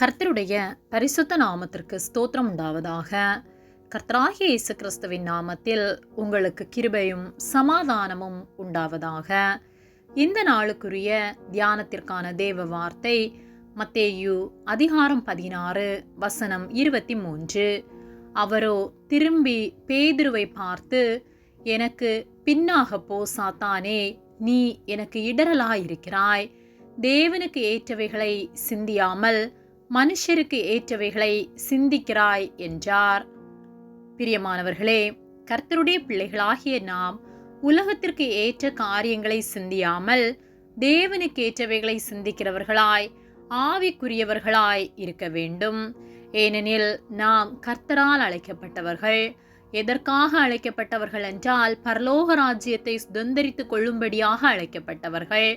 கர்த்தருடைய பரிசுத்த நாமத்திற்கு ஸ்தோத்திரம் உண்டாவதாக. கர்த்தராகிய இயேசு கிறிஸ்துவின் நாமத்தில் உங்களுக்கு கிருபையும் சமாதானமும் உண்டாவதாக. இந்த நாளுக்குரிய தியானத்திற்கான தேவ வார்த்தை மத்தேயு அதிகாரம் பதினாறு வசனம் இருபத்தி மூன்று அவரோ திரும்பி பேதுருவை பார்த்து எனக்கு பின்னாக போ சாத்தானே நீ எனக்கு இடரலாயிருக்கிறாய் தேவனுக்கு ஏற்றவைகளை சிந்தியாமல் மனுஷருக்கு ஏற்றவைகளை சிந்திக்கிறாய் என்றார். பிரியமானவர்களே கர்த்தருடைய பிள்ளைகளாகிய நாம் உலகத்திற்கு ஏற்ற காரியங்களை சிந்தியாமல் தேவனுக்கு ஏற்றவைகளை சிந்திக்கிறவர்களாய் ஆவிக்குரியவர்களாய் இருக்க வேண்டும். ஏனெனில் நாம் கர்த்தரால் அழைக்கப்பட்டவர்கள் எதற்காக அழைக்கப்பட்டவர்கள் என்றால் பரலோக ராஜ்யத்தை சுதந்திரித்துக் கொள்ளும்படியாக அழைக்கப்பட்டவர்கள்.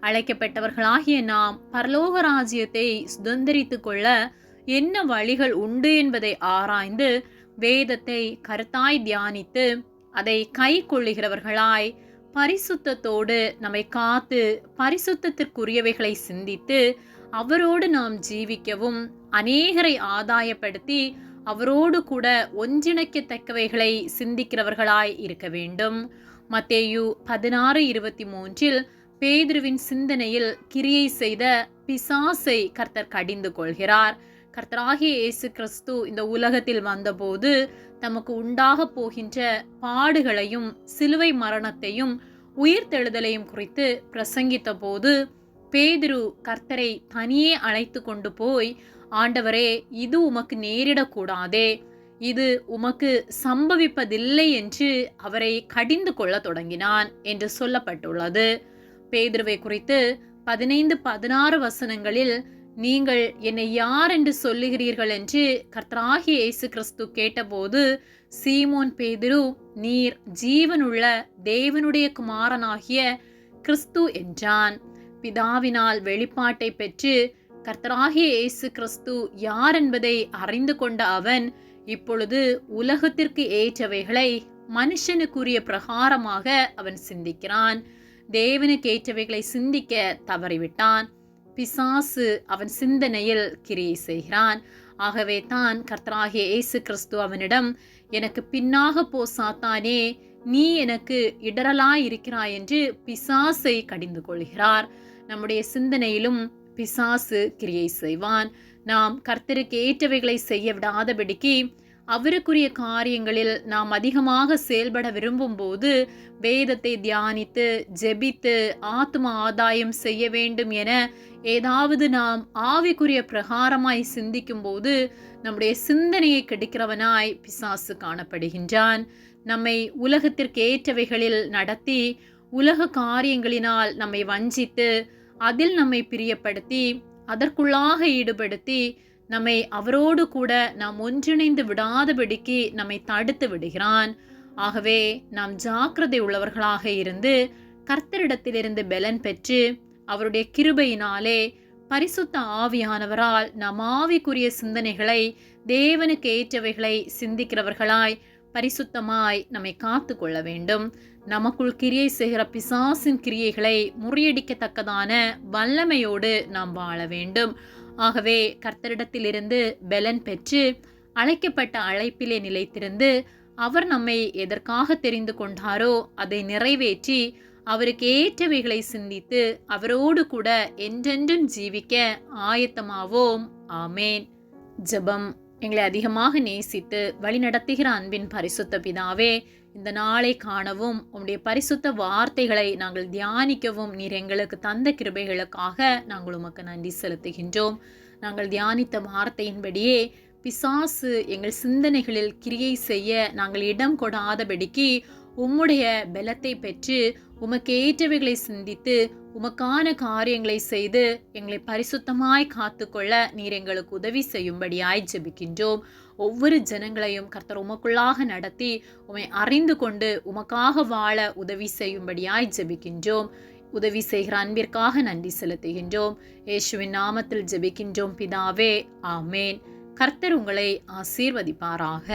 அழைக்கப்பட்டவர்களாகிய நாம் பரலோக ராஜ்யத்தை சுதந்திரித்து கொள்ள என்ன வழிகள் உண்டு என்பதை ஆராய்ந்து வேதத்தை கருத்தாய் தியானித்து அதை கை கொள்ளுகிறவர்களாய் பரிசுத்தத்தோடு நம்மை காத்து பரிசுத்தத்திற்குரியவைகளை சிந்தித்து அவரோடு நாம் ஜீவிக்கவும் அநேகரை ஆதாயப்படுத்தி அவரோடு கூட ஒன்றிணைக்கத்தக்கவைகளை சிந்திக்கிறவர்களாய் இருக்க வேண்டும். மத்தேயு பதினாறு இருபத்தி மூன்றில் பேதுருவின் சிந்தனையில் கிரியை செய்த பிசாசை கர்த்தர் கடிந்து கொள்கிறார். கர்த்தராகிய இயேசு கிறிஸ்து இந்த உலகத்தில் வந்தபோது தமக்கு உண்டாக போகின்ற பாடுகளையும் சிலுவை மரணத்தையும் உயிர்த்தெழுதலையும் குறித்து பிரசங்கித்த போது பேதுரு கர்த்தரை தனியே அழைத்து கொண்டு போய் ஆண்டவரே இது உமக்கு நேரிடக்கூடாதே. இது உமக்கு சம்பவிப்பதில்லை என்று அவரை கடிந்து கொள்ள தொடங்கினான் என்று சொல்லப்பட்டுள்ளது. பேதுருவை குறித்து பதினைந்து பதினாறு வசனங்களில் நீங்கள் என்னை யார் என்று சொல்லுகிறீர்கள் என்று கர்த்தராகி இயேசு கிறிஸ்து கேட்டபோது சீமோன் பேதுரு நீர் ஜீவனுள்ள தேவனுடைய குமாரனாகிய கிறிஸ்து என்றான். பிதாவினால் வெளிப்பாட்டை பெற்று கர்த்தராகிய இயேசு கிறிஸ்து யார் என்பதை அறிந்து கொண்ட அவன் இப்பொழுது உலகத்திற்கு ஏற்றவைகளை மனுஷனுக்குரிய பிரகாரமாக அவன் சிந்திக்கிறான். தேவனுக்கு ஏற்றவைகளை சிந்திக்க தவறிவிட்டான். பிசாசு அவன் சிந்தனையில் கிரியை செய்கிறான். ஆகவே தான் கர்த்தராகிய இயேசு கிறிஸ்து அவனிடம் எனக்கு பின்னாக போ சாத்தானே நீ எனக்கு இடரலாய் இருக்கிறாய் என்று பிசாசை கடிந்து கொள்கிறார். நம்முடைய சிந்தனையிலும் பிசாசு கிரியை செய்வான். நாம் கர்த்தருக்கு ஏற்றவைகளை செய்ய விடாதபடிக்கு அவருக்குரிய காரியங்களில் நாம் அதிகமாக செயல்பட விரும்பும் போது வேதத்தை தியானித்து ஜெபித்து ஆத்ம ஆதாயம் செய்ய வேண்டும் என ஏதாவது நாம் ஆவிக்குரிய பிரகாரமாய் சிந்திக்கும் போது நம்முடைய சிந்தனையை கெடுக்கிறவனாய் பிசாசு காணப்படுகின்றான். நம்மை உலகத்திற்கு ஏற்றவைகளில் நடத்தி உலக காரியங்களினால் நம்மை வஞ்சித்து அதில் நம்மை பிரியப்படுத்தி அதற்குள்ளாக ஈடுபடுத்தி நம்மை அவரோடு கூட நாம் ஒன்றிணைந்து விடாதபடிக்கு நம்மை தடுத்து விடுகிறான். ஆகவே நாம் ஜாக்கிரதை உள்ளவர்களாக இருந்து கர்த்தரிடத்திலிருந்து பலன் பெற்று அவருடைய கிருபையினாலே பரிசுத்த ஆவியானவரால் நாம் ஆவிக்குரிய சிந்தனைகளை தேவனுக்கு ஏற்றவைகளை சிந்திக்கிறவர்களாய் பரிசுத்தமாய் நம்மை காத்து கொள்ள வேண்டும். நமக்குள் கிரியை செய்கிற பிசாசின் கிரியைகளை முறியடிக்கத்தக்கதான வல்லமையோடு நாம் வாழ வேண்டும். ஆகவே கர்த்தரிடத்திலிருந்து பலன் பெற்று அழைக்கப்பட்ட அழைப்பிலே நிலைத்திருந்து அவர் நம்மை எதற்காக தெரிந்து கொண்டாரோ அதை நிறைவேற்றி அவருக்கு ஏற்றவைகளை சிந்தித்து அவரோடு கூட என்றென்றும் ஜீவிக்க ஆயத்தமாவோம். ஆமேன். ஜெபம். எங்களை அதிகமாக நேசித்து வழிநடத்துகிற அன்பின் பரிசுத்த பிதாவே இந்த நாளை காணவும் உம்முடைய பரிசுத்த வார்த்தைகளை நாங்கள் தியானிக்கவும் நீர் எங்களுக்கு தந்த கிருபைகளுக்காக நாங்கள் உமக்கு நன்றி செலுத்துகின்றோம். நாங்கள் தியானித்த வார்த்தையின்படியே பிசாசு எங்கள் சிந்தனைகளில் கிரியை செய்ய நாங்கள் இடம் கொடாதபடிக்கு உம்முடைய பலத்தை பெற்று உமக்கு ஏற்றவைகளை சிந்தித்து உமக்கான காரியங்களை செய்து எங்களை பரிசுத்தமாய் காத்துக்கொள்ள நீர் எங்களுக்கு உதவி செய்யும்படியாய் ஜெபிக்கின்றோம். ஒவ்வொரு ஜனங்களையும் கர்த்தர் உமக்குள்ளாக நடத்தி உமை அறிந்து கொண்டு உமக்காக வாழ உதவி செய்யும்படியாய் ஜெபிக்கின்றோம். உதவி செய்கிற அன்பிற்காக நன்றி செலுத்துகின்றோம். இயேசுவின் நாமத்தில் ஜெபிக்கின்றோம் பிதாவே ஆமேன். கர்த்தர் உங்களை ஆசீர்வதிப்பாராக.